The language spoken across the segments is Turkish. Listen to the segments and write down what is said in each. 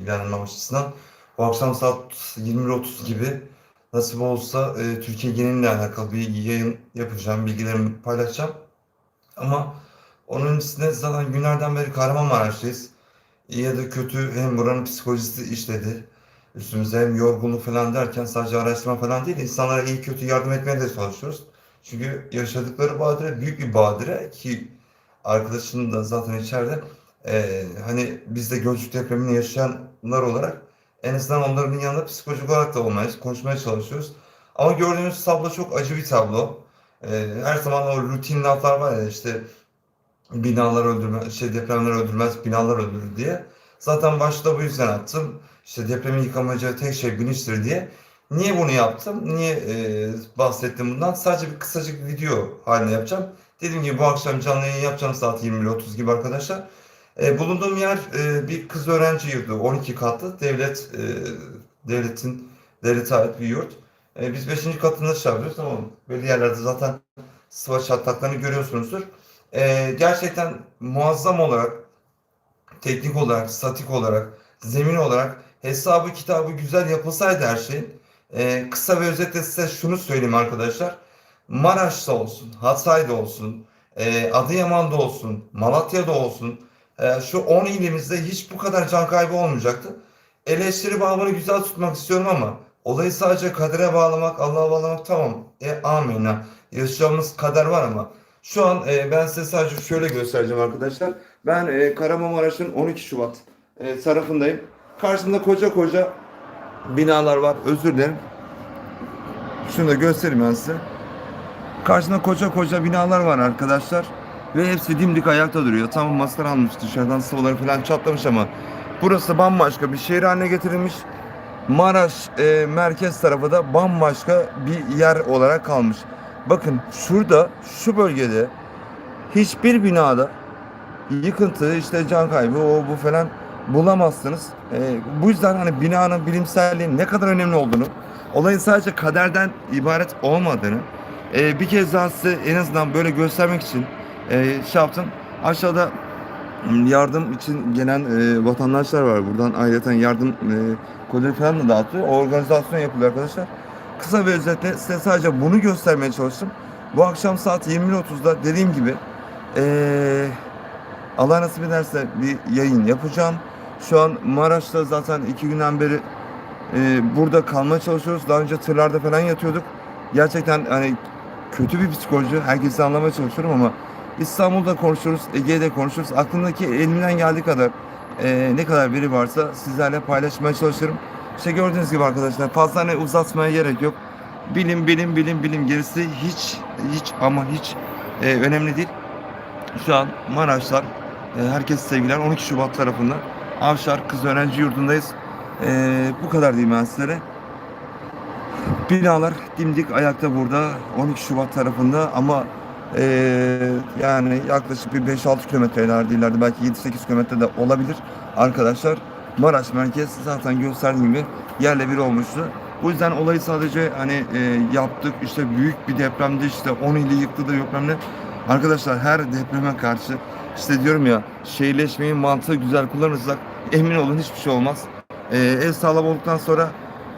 bilgilendirmem açısından. Bu akşam saat 21.30 gibi nasip olsa e, Türkiye geneliyle alakalı bir yayın yapacağım, bilgilerimi paylaşacağım. Ama onun öncesinde zaten günlerden beri Kahramanmaraş'tayız. İyi ya da kötü hem buranın psikolojisi işledi. Üstümüze hem yorgunluk falan derken sadece araştırma falan değil, insanlara iyi kötü yardım etmeye de çalışıyoruz. Çünkü yaşadıkları badire büyük bir badire ki arkadaşım da zaten içeride. Ee, hani biz de Gölcük depremini yaşayanlar olarak en azından onların yanında psikolojik olarak da olmaya, konuşmaya çalışıyoruz. Ama gördüğünüz tablo çok acı bir tablo. Ee, her zaman o rutin laflar var ya işte binalar öldürmez, şey depremler öldürmez, binalar öldürür diye. Zaten başta bu yüzden attım. İşte depremin yıkamayacağı tek şey bilinçtir diye. Niye bunu yaptım? Niye e, bahsettim bundan? Sadece bir kısacık video haline yapacağım. Dediğim gibi bu akşam canlı yayın yapacağım saat 21.30 gibi arkadaşlar. E, bulunduğum yer e, bir kız öğrenci yurdu. 12 katlı devlet e, devletin devlete ait bir yurt. E, biz 5. katında çalışıyoruz ama böyle yerlerde zaten sıva çatlaklarını görüyorsunuzdur. E, gerçekten muazzam olarak teknik olarak, statik olarak, zemin olarak hesabı kitabı güzel yapılsaydı her şey. E, kısa ve özetle size şunu söyleyeyim arkadaşlar. Maraş'ta olsun, Hatay'da olsun, e, Adıyaman'da olsun, Malatya'da olsun, e, şu 10 ilimizde hiç bu kadar can kaybı olmayacaktı. Eleştiri bağlamını güzel tutmak istiyorum ama olayı sadece kadere bağlamak, Allah'a bağlamak tamam. E, amenna. Yaşayacağımız kader var ama şu an e, ben size sadece şöyle göstereceğim arkadaşlar. Ben e, Kahramanmaraş'ın 12 Şubat e, tarafındayım. Karşımda koca koca binalar var. Özür dilerim. Şunu da göstereyim ben size. Karşında koca koca binalar var arkadaşlar. Ve hepsi dimdik ayakta duruyor. Tamam maslar almış dışarıdan sıvaları falan çatlamış ama burası bambaşka bir şehir haline getirilmiş. Maraş e, merkez tarafı da bambaşka bir yer olarak kalmış. Bakın şurada şu bölgede hiçbir binada yıkıntı işte can kaybı o bu falan bulamazsınız. E, bu yüzden hani binanın bilimselliğin ne kadar önemli olduğunu olayın sadece kaderden ibaret olmadığını e, bir kez daha size en azından böyle göstermek için e, şey yaptım. Aşağıda yardım için gelen e, vatandaşlar var. Buradan ayrıca yardım e, kolileri falan da dağıtıyor. O organizasyon yapılıyor arkadaşlar. Kısa ve özetle size sadece bunu göstermeye çalıştım. Bu akşam saat 20.30'da dediğim gibi e, Allah nasip ederse bir yayın yapacağım. Şu an Maraş'ta zaten iki günden beri e, burada kalmaya çalışıyoruz. Daha önce tırlarda falan yatıyorduk. Gerçekten hani kötü bir psikoloji. Herkesi anlamaya çalışıyorum ama İstanbul'da konuşuruz, Ege'de konuşuruz. Aklımdaki elimden geldiği kadar e, ne kadar biri varsa sizlerle paylaşmaya çalışırım. İşte gördüğünüz gibi arkadaşlar fazla hani uzatmaya gerek yok. Bilim, bilim, bilim, bilim gerisi hiç, hiç ama hiç e, önemli değil. Şu an Maraşlar, e, herkes sevgiler 12 Şubat tarafından Avşar Kız Öğrenci Yurdu'ndayız. E, bu kadar diyeyim ben sizlere. Binalar dimdik ayakta burada 12 Şubat tarafında ama ee, yani yaklaşık bir 5-6 kilometre ileride belki 7-8 kilometre de olabilir arkadaşlar. Maraş merkez zaten gösterdiğim gibi yerle bir olmuştu. Bu yüzden olayı sadece hani e, yaptık işte büyük bir depremde işte 10 ili yıktı da yok ne. Arkadaşlar her depreme karşı işte diyorum ya şehirleşmeyi mantığı güzel kullanırsak emin olun hiçbir şey olmaz. Ee, ev sağlam olduktan sonra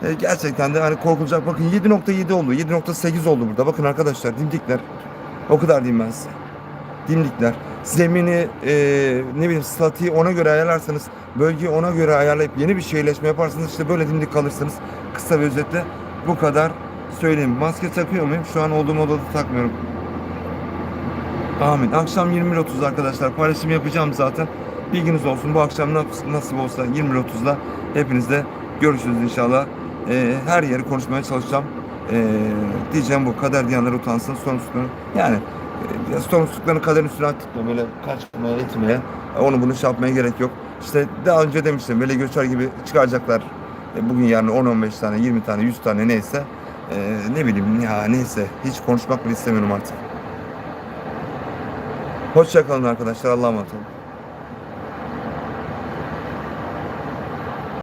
e, gerçekten de hani korkulacak. Bakın 7.7 oldu 7.8 oldu burada. Bakın arkadaşlar dimdikler. O kadar diyeyim ben size. Dimdikler. Zemini, e, ne bileyim statiği ona göre ayarlarsanız, bölgeyi ona göre ayarlayıp yeni bir şehirleşme yaparsanız işte böyle dimdik kalırsınız. Kısa ve özetle bu kadar söyleyeyim. Maske takıyor muyum? Şu an olduğum odada takmıyorum. Amin. Akşam 21.30 arkadaşlar paylaşım yapacağım zaten. Bilginiz olsun. Bu akşam nasıl olsa 21.30'da hepinizle görüşürüz inşallah. E, her yeri konuşmaya çalışacağım. Ee, diyeceğim bu kader diyenler utansın sorumsuzluklarını yani e, sorumsuzluklarını kaderin üstüne attıkla böyle kaçmaya etmeye onu bunu şey yapmaya gerek yok. İşte daha önce demiştim böyle göçer gibi çıkaracaklar e, bugün yarın 10-15 tane 20 tane 100 tane neyse e, ne bileyim ya neyse hiç konuşmak bile istemiyorum artık. Hoşçakalın arkadaşlar Allah'a emanet olun.